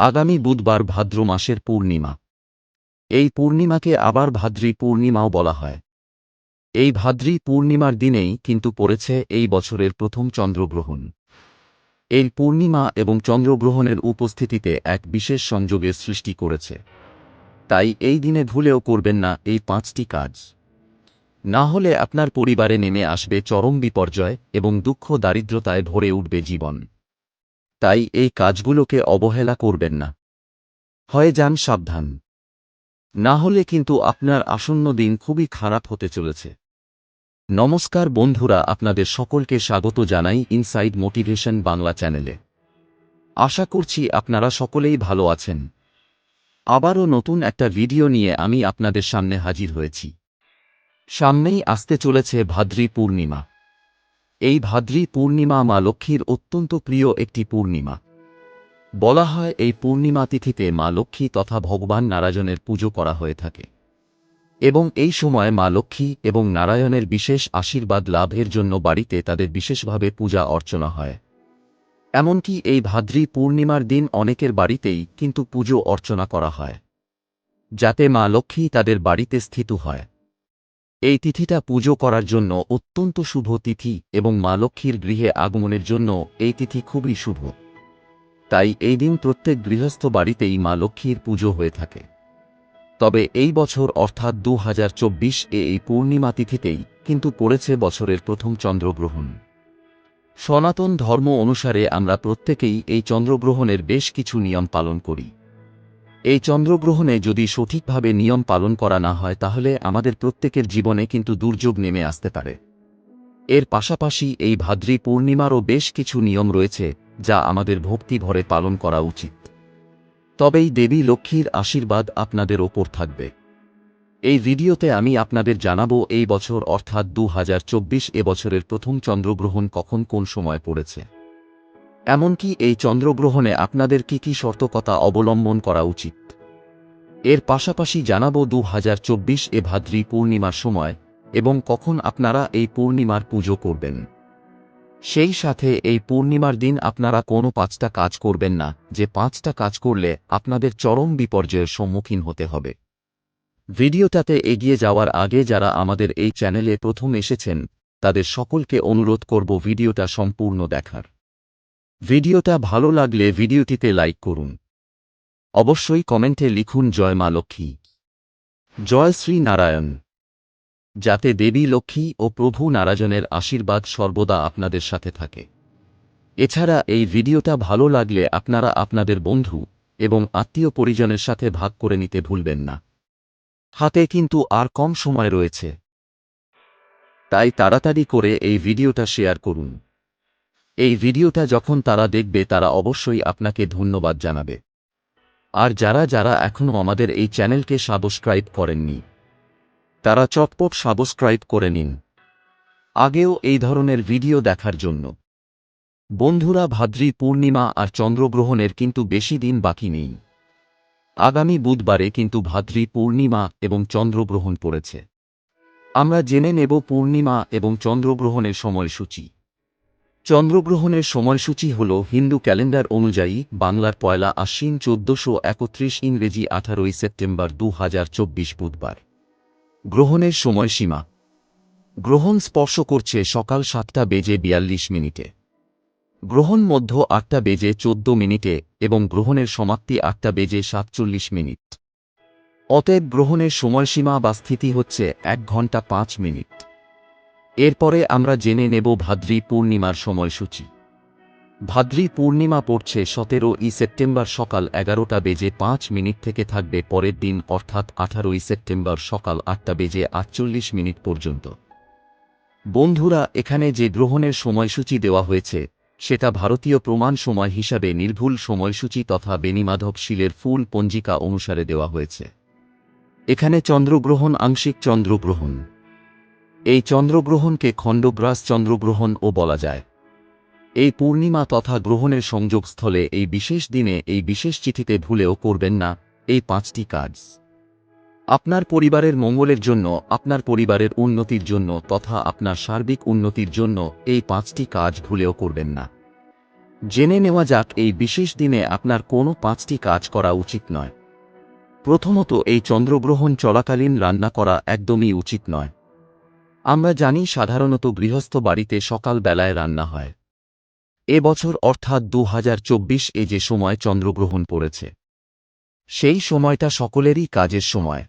আগামী বুধবার ভাদ্র মাসের পূর্ণিমা। এই পূর্ণিমাকে আবার ভাদ্রী পূর্ণিমাও বলা হয়। এই ভাদ্রী পূর্ণিমার দিনেই কিন্তু পড়েছে এই বছরের প্রথম চন্দ্রগ্রহণ। এই পূর্ণিমা এবং চন্দ্রগ্রহণের উপস্থিতিতে এক বিশেষ সংযোগের সৃষ্টি করেছে। তাই এই দিনে ভুলেও করবেন না এই পাঁচটি কাজ। না হলে আপনার পরিবারে নেমে আসবে চরম বিপর্যয় এবং দুঃখ দারিদ্রতায় ভরে উঠবে জীবন। তাই এই কাজগুলোকে অবহেলা করবেন না। হয়ে যান সাবধান। না হলে কিন্তু আপনার আসন্ন দিন খুবই খারাপ হতে চলেছে। নমস্কার বন্ধুরা, আপনাদের সকলকে স্বাগত জানাই ইনসাইড মোটিভেশন বাংলা চ্যানেলে। আশা করছি আপনারা সকলেই ভালো আছেন। আবারও নতুন একটা ভিডিও নিয়ে আমি আপনাদের সামনে হাজির হয়েছি। সামনেই আসতে চলেছে ভাদ্রী পূর্ণিমা। এই ভাদ্রী পূর্ণিমা মা লক্ষ্মীর অত্যন্ত প্রিয় একটি পূর্ণিমা। বলা হয় এই পূর্ণিমা তিথিতে মা লক্ষ্মী তথা ভগবান নারায়ণের পুজো করা হয়ে থাকে। এবং এই সময় মা লক্ষ্মী এবং নারায়ণের বিশেষ আশীর্বাদ লাভের জন্য বাড়িতে তাদের বিশেষভাবে পূজা অর্চনা হয়। এমনকি এই ভাদ্রী পূর্ণিমার দিন অনেকের বাড়িতেই কিন্তু পুজো অর্চনা করা হয়। যাতে মা লক্ষ্মী তাদের বাড়িতে স্থিত হয়। এই তিথিটা পুজো করার জন্য অত্যন্ত শুভ তিথি এবং মা লক্ষ্মীর গৃহে আগমনের জন্য এই তিথি খুবই শুভ। তাই এই দিন প্রত্যেক গৃহস্থ বাড়িতেই মা লক্ষ্মীর পুজো হয়ে থাকে। তবে এই বছর অর্থাৎ দু হাজার চব্বিশ এ এই পূর্ণিমা তিথিতেই কিন্তু পড়েছে বছরের প্রথম চন্দ্রগ্রহণ। সনাতন ধর্ম অনুসারে আমরা প্রত্যেকেই এই চন্দ্রগ্রহণের বেশ কিছু নিয়ম পালন করি। এই চন্দ্রগ্রহণে যদি সঠিকভাবে নিয়ম পালন করা না হয় তাহলে আমাদের প্রত্যেকের জীবনে কিন্তু দুর্যোগ নেমে আসতে পারে। এর পাশাপাশি এই ভাদ্রী পূর্ণিমারও বেশ কিছু নিয়ম রয়েছে, যা আমাদের ভক্তি ভরে পালন করা উচিত। তবেই দেবী লক্ষ্মীর আশীর্বাদ আপনাদের ওপর থাকবে। এই ভিডিওতে আমি আপনাদের জানাব এই বছর অর্থাৎ দুহাজার চব্বিশ এ বছরের প্রথম চন্দ্রগ্রহণ কখন কোন সময় পড়েছে। এমনকি এই চন্দ্রগ্রহণে আপনাদের কি কি সতর্কতা অবলম্বন করা উচিত? এর পাশাপাশি জানাব দু এ ভাদ্রী পূর্ণিমার সময় এবং কখন আপনারা এই পূর্ণিমার পুজো করবেন। সেই সাথে এই পূর্ণিমার দিন আপনারা কোনো পাঁচটা কাজ করবেন না, যে পাঁচটা কাজ করলে আপনাদের চরম বিপর্যয়ের সম্মুখীন হতে হবে। ভিডিওটাতে এগিয়ে যাওয়ার আগে যারা আমাদের এই চ্যানেলে প্রথম এসেছেন, তাদের সকলকে অনুরোধ করব ভিডিওটা সম্পূর্ণ দেখার। ভিডিওটা ভালো লাগলে ভিডিওটিতে লাইক করুন। অবশ্যই কমেন্টে লিখুন জয় মা লক্ষ্মী। জয় শ্রী নারায়ণ। যাতে দেবী লক্ষ্মী ও প্রভু নারায়ণের আশীর্বাদ সর্বদা আপনাদের সাথে থাকে। এছাড়া এই ভিডিওটা ভালো লাগলে আপনারা আপনাদের বন্ধু এবং আত্মীয় পরিজনের সাথে ভাগ করে নিতে ভুলবেন না। হাতে কিন্তু আর কম সময় রয়েছে। তাই তাড়াতাড়ি করে এই ভিডিওটা শেয়ার করুন। এই ভিডিওটা যখন তারা দেখবে তারা অবশ্যই আপনাকে ধন্যবাদ জানাবে। আর যারা যারা এখনও আমাদের এই চ্যানেলকে সাবস্ক্রাইব করেননি, তারা চটপট সাবস্ক্রাইব করে নিন। আগেও এই ধরনের ভিডিও দেখার জন্য। বন্ধুরা, ভাদ্রী পূর্ণিমা আর চন্দ্রগ্রহণের কিন্তু বেশি দিন বাকি নেই। আগামী বুধবারে কিন্তু ভাদ্রী পূর্ণিমা এবং চন্দ্রগ্রহণ পড়েছে। আমরা জেনে নেব পূর্ণিমা এবং চন্দ্রগ্রহণের সময়সূচি। চন্দ্রগ্রহণের সময়সূচি হল হিন্দু ক্যালেন্ডার অনুযায়ী বাংলার পয়লা আশ্বিন চোদ্দশো একত্রিশ ইংরেজি আঠারোই সেপ্টেম্বর দু হাজার চব্বিশ বুধবার। গ্রহণের সময়সীমা। গ্রহণ স্পর্শ করছে সকাল সাতটা বেজে বিয়াল্লিশ মিনিটে। গ্রহণ মধ্য আটটা বেজে চোদ্দ মিনিটে এবং গ্রহণের সমাপ্তি আটটা বেজে সাতচল্লিশ মিনিট। অতএব গ্রহণের সময়সীমা বা স্থিতি হচ্ছে এক ঘণ্টা পাঁচ মিনিট। এরপরে আমরা জেনে নেব ভাদ্রী পূর্ণিমার সময়সূচি। ভাদ্রী পূর্ণিমা পড়ছে সতেরো ই সেপ্টেম্বর সকাল এগারোটা বেজে পাঁচ মিনিট থেকে থাকবে পরের দিন, অর্থাৎ আঠারোই সেপ্টেম্বর সকাল আটটা বেজে আটচল্লিশ মিনিট পর্যন্ত। বন্ধুরা, এখানে যে গ্রহণের সময়সূচি দেওয়া হয়েছে, সেটা ভারতীয় প্রমাণ সময় হিসাবে নির্ভুল সময়সূচি তথা বেনিমাধব শিলের ফুল পঞ্জিকা অনুসারে দেওয়া হয়েছে। এখানে চন্দ্রগ্রহণ, আংশিক চন্দ্রগ্রহণ। এই চন্দ্রগ্রহণকে খণ্ডগ্রাস চন্দ্রগ্রহণও বলা যায়। এই পূর্ণিমা তথা গ্রহণের সংযোগস্থলে এই বিশেষ দিনে এই বিশেষ চিঠিতে ভুলেও করবেন না, এই পাঁচটি কাজ। আপনার পরিবারের মঙ্গলের জন্য, আপনার পরিবারের উন্নতির জন্য তথা আপনার সার্বিক উন্নতির জন্য এই পাঁচটি কাজ ভুলেও করবেন না। জেনে নেওয়া যাক, এই বিশেষ দিনে আপনার কোনো পাঁচটি কাজ করা উচিত নয়। প্রথমত, এই চন্দ্রগ্রহণ চলাকালীন রান্না করা একদমই উচিত নয়। আমরা জানি সাধারণত গৃহস্থ বাড়িতে সকাল বেলায় রান্না হয়। এ বছর অর্থাৎ দু হাজার চব্বিশ এ যে সময় চন্দ্রগ্রহণ পড়েছে। সেই সময়টা সকলেরই কাজের সময়।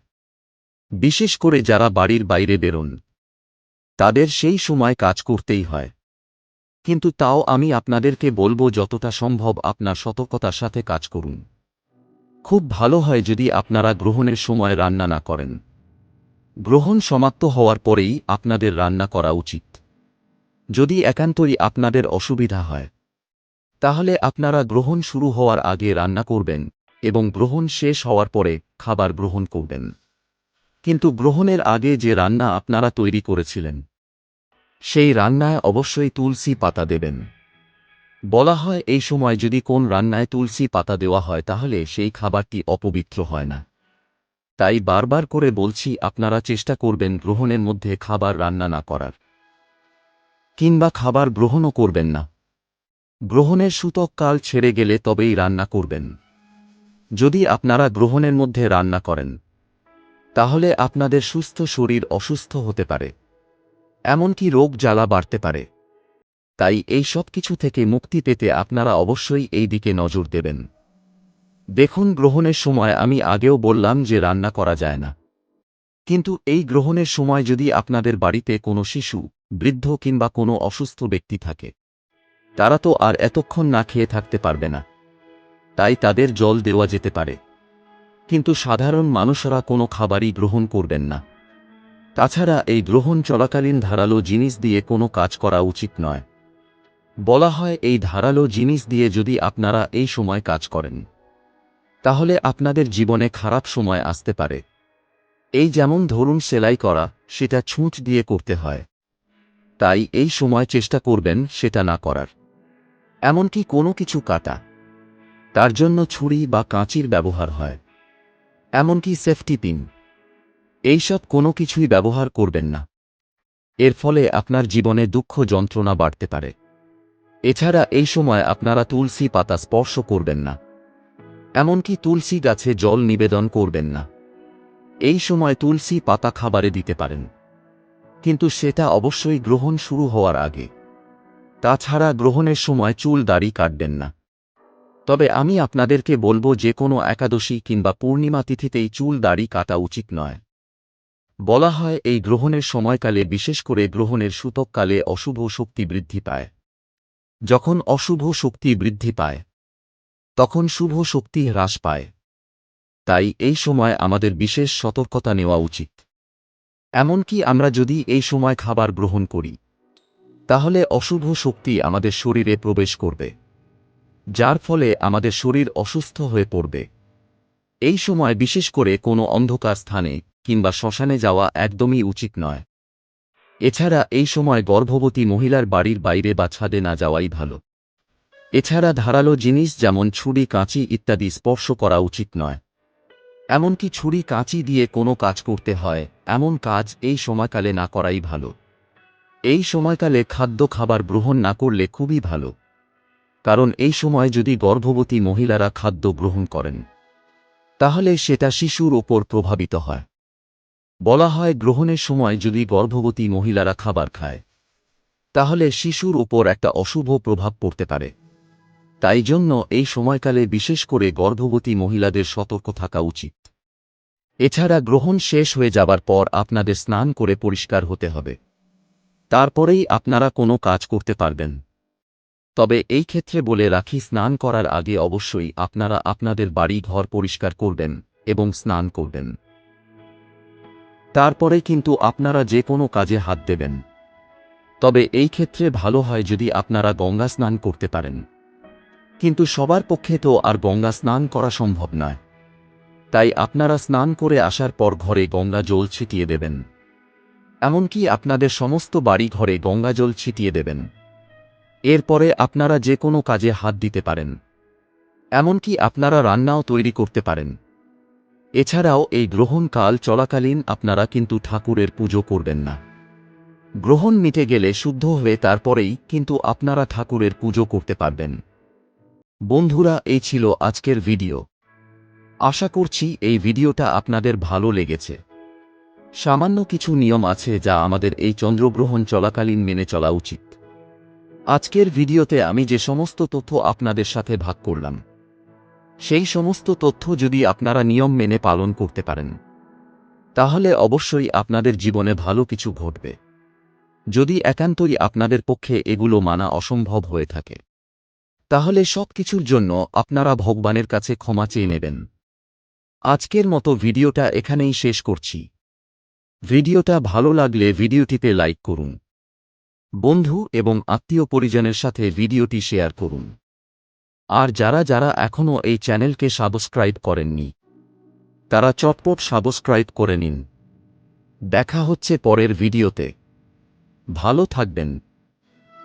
বিশেষ করে যারা বাড়ির বাইরে বেরোন। তাদের সেই সময় কাজ করতেই হয়। কিন্তু তাও আমি আপনাদেরকে বলব যতটা সম্ভব আপনার সতর্কতার সাথে কাজ করুন। খুব ভালো হয় যদি আপনারা গ্রহণের সময় রান্না না করেন। গ্রহণ সমাপ্ত হওয়ার পরেই আপনাদের রান্না করা উচিত। যদি একান্তই আপনাদের অসুবিধা হয়, তাহলে আপনারা গ্রহণ শুরু হওয়ার আগে রান্না করবেন এবং গ্রহণ শেষ হওয়ার পরে খাবার গ্রহণ করবেন। কিন্তু গ্রহণের আগে যে রান্না আপনারা তৈরি করেছিলেন, সেই রান্নায় অবশ্যই তুলসী পাতা দেবেন। বলা হয়, এই সময় যদি কোন রান্নায় তুলসী পাতা দেওয়া হয়, তাহলে সেই খাবারটি অপবিত্র হয় না। তাই বারবার করে বলছি, আপনারা চেষ্টা করবেন গ্রহণের মধ্যে খাবার রান্না না করার। কিংবা খাবার গ্রহণও করবেন না। গ্রহণের সূতক কাল ছেড়ে গেলে তবেই রান্না করবেন। যদি আপনারা গ্রহণের মধ্যে রান্না করেন, তাহলে আপনাদের সুস্থ শরীর অসুস্থ হতে পারে। এমনকি রোগ জ্বালা বাড়তে পারে। তাই এই সব কিছু থেকে মুক্তি পেতে আপনারা অবশ্যই এই দিকে নজর দেবেন। দেখুন, গ্রহণের সময় আমি আগেও বললাম যে রান্না করা যায় না। কিন্তু এই গ্রহণের সময় যদি আপনাদের বাড়িতে কোনো শিশু, বৃদ্ধ কিংবা কোনো অসুস্থ ব্যক্তি থাকে, তারা তো আর এতক্ষণ না খেয়ে থাকতে পারবে না। তাই তাদের জল দেওয়া যেতে পারে। কিন্তু সাধারণ মানুষরা কোনো খাবারই গ্রহণ করবেন না। তাছাড়া এই গ্রহণ চলাকালীন ধারালো জিনিস দিয়ে কোনো কাজ করা উচিত নয়। বলা হয় এই ধারালো জিনিস দিয়ে যদি আপনারা এই সময় কাজ করেন। তাহলে আপনাদের জীবনে খারাপ সময় আসতে পারে। এই যেমন ধরুন সেলাই করা, সেটা ছুঁচ দিয়ে করতে হয়। তাই এই সময় চেষ্টা করবেন সেটা না করার। এমনকি কোনো কিছু কাটা। তার জন্য ছুরি বা কাঁচির ব্যবহার হয়। এমনকি সেফটি পিন। এইসব কোনো কিছুই ব্যবহার করবেন না। এর ফলে আপনার জীবনে দুঃখ যন্ত্রণা বাড়তে পারে। এছাড়া এই সময় আপনারা তুলসী পাতা স্পর্শ করবেন না। এমনকি তুলসী গাছে জল নিবেদন করবেন না। এই সময় তুলসী পাতা খাবারে দিতে পারেন। কিন্তু সেটা অবশ্যই গ্রহণ শুরু হওয়ার আগে। তাছাড়া গ্রহণের সময় চুল দাড়ি কাটবেন না। তবে আমি আপনাদেরকে বলব যে কোনো একাদশী কিংবা পূর্ণিমা তিথিতেই চুল দাড়ি কাটা উচিত নয়। বলা হয় এই গ্রহণের সময়কালে বিশেষ করে গ্রহণের সূতককালে অশুভ শক্তি বৃদ্ধি পায়। যখন অশুভ শক্তি বৃদ্ধি পায় তখন শুভ শক্তি হ্রাস পায়। তাই এই সময় আমাদের বিশেষ সতর্কতা নেওয়া উচিত। এমনকি আমরা যদি এই সময় খাবার গ্রহণ করি, তাহলে অশুভ শক্তি আমাদের শরীরে প্রবেশ করবে, যার ফলে আমাদের শরীর অসুস্থ হয়ে পড়বে। এই সময় বিশেষ করে কোনো অন্ধকার স্থানে কিংবা শ্মশানে যাওয়া একদমই উচিত নয়। এছাড়া এই সময় গর্ভবতী মহিলার বাড়ির বাইরে বা ছাদে না যাওয়াই ভালো। এছাড়া ধারালো জিনিস যেমন ছুরি, কাঁচি ইত্যাদি স্পর্শ করা উচিত নয়। এমনকি ছুরি, কাঁচি দিয়ে কোনো কাজ করতে হয়, এমন কাজ এই সময়কালে না করাই ভালো। এই সময়কালে খাদ্য খাবার গ্রহণ না করলে খুবই ভালো। কারণ এই সময় যদি গর্ভবতী মহিলারা খাদ্য গ্রহণ করেন, তাহলে সেটা শিশুর ওপর প্রভাবিত হয়। বলা হয় গ্রহণের সময় যদি গর্ভবতী মহিলারা খাবার খায়, তাহলে শিশুর ওপর একটা অশুভ প্রভাব পড়তে পারে। তাই জন্য এই সময়কালে বিশেষ করে গর্ভবতী মহিলাদের সতর্ক থাকা উচিত। এছাড়া গ্রহণ শেষ হয়ে যাবার পর আপনাদের স্নান করে পরিষ্কার হতে হবে। তারপরেই আপনারা কোনো কাজ করতে পারবেন। তবে এই ক্ষেত্রে বলে রাখি, স্নান করার আগে অবশ্যই আপনারা আপনাদের বাড়ি ঘর পরিষ্কার করবেন এবং স্নান করবেন। তারপরে কিন্তু আপনারা যে কোনো কাজে হাত দেবেন। তবে এই ক্ষেত্রে ভালো হয় যদি আপনারা গঙ্গা স্নান করতে পারেন। কিন্তু সবার পক্ষে তো আর গঙ্গা স্নান করা সম্ভব নয়। তাই আপনারা স্নান করে আসার পর ঘরে গঙ্গা জল ছিটিয়ে দেবেন। এমনকি আপনাদের সমস্ত বাড়ি ঘরে গঙ্গা জল ছিটিয়ে দেবেন। এরপরে আপনারা যে কোনো কাজে হাত দিতে পারেন। এমনকি আপনারা রান্নাও তৈরি করতে পারেন। এছাড়াও এই গ্রহণকাল চলাকালীন আপনারা কিন্তু ঠাকুরের পুজো করবেন না। গ্রহণ মিটে গেলে শুদ্ধ হয়ে তারপরেই কিন্তু আপনারা ঠাকুরের পুজো করতে পারবেন। বন্ধুরা, এই ছিল আজকের ভিডিও। আশা করছি এই ভিডিওটা আপনাদের ভালো লেগেছে। সামান্য কিছু নিয়ম আছে যা আমাদের এই চন্দ্রগ্রহণ চলাকালীন মেনে চলা উচিত। আজকের ভিডিওতে আমি যে সমস্ত তথ্য আপনাদের সাথে ভাগ করলাম, সেই সমস্ত তথ্য যদি আপনারা নিয়ম মেনে পালন করতে পারেন, তাহলে অবশ্যই আপনাদের জীবনে ভালো কিছু ঘটবে। যদি একান্তই আপনাদের পক্ষে এগুলো মানা অসম্ভব হয়ে থাকে। তাহলে সব কিছুর জন্য আপনারা ভগবানের কাছে ক্ষমা চেয়ে নেবেন। আজকের মতো ভিডিওটা এখানেই শেষ করছি। ভিডিওটা ভালো লাগলে ভিডিওটিতে লাইক করুন। বন্ধু এবং আত্মীয় পরিজনের সাথে ভিডিওটি শেয়ার করুন। আর যারা যারা এখনও এই চ্যানেলকে সাবস্ক্রাইব করেননি, তারা চটপট সাবস্ক্রাইব করে নিন। দেখা হচ্ছে পরের ভিডিওতে। ভালো থাকবেন।